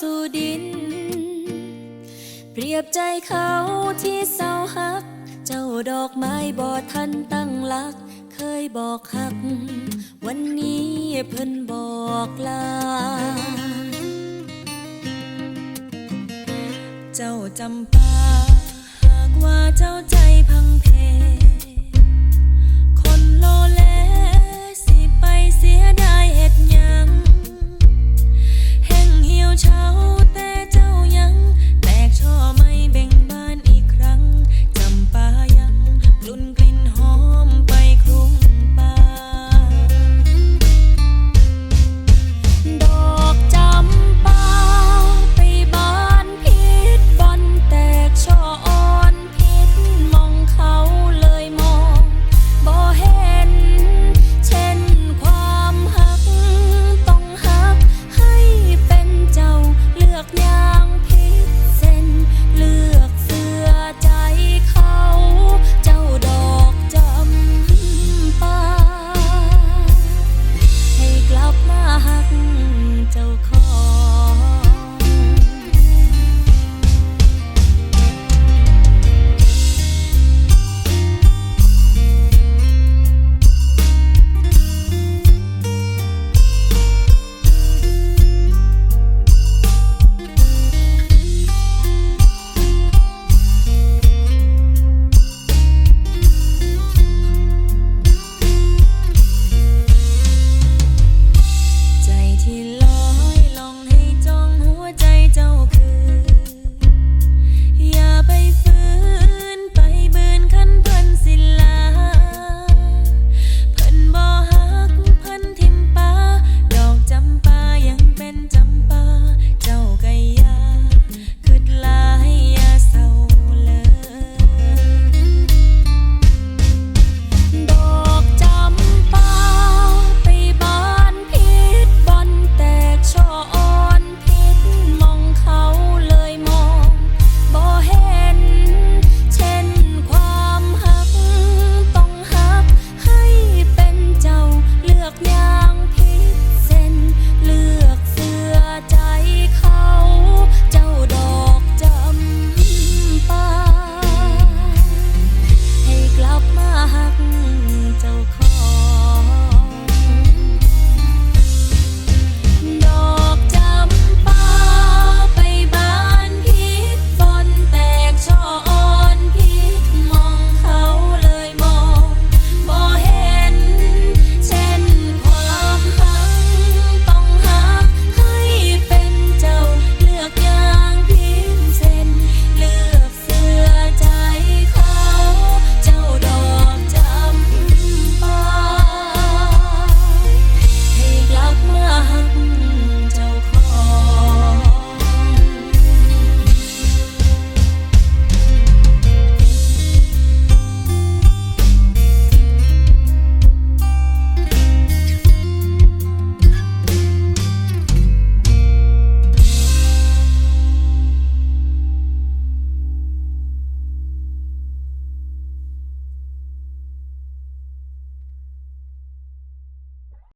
สู่ดิน เปรียบใจเขาที่เศร้าหัก เจ้าดอกไม้บอทันตั้งหลัก เคยบอกหัก วันนี้เพิ่นบอกลา เจ้าจำปาหากว่าเจ้าใจพังเพ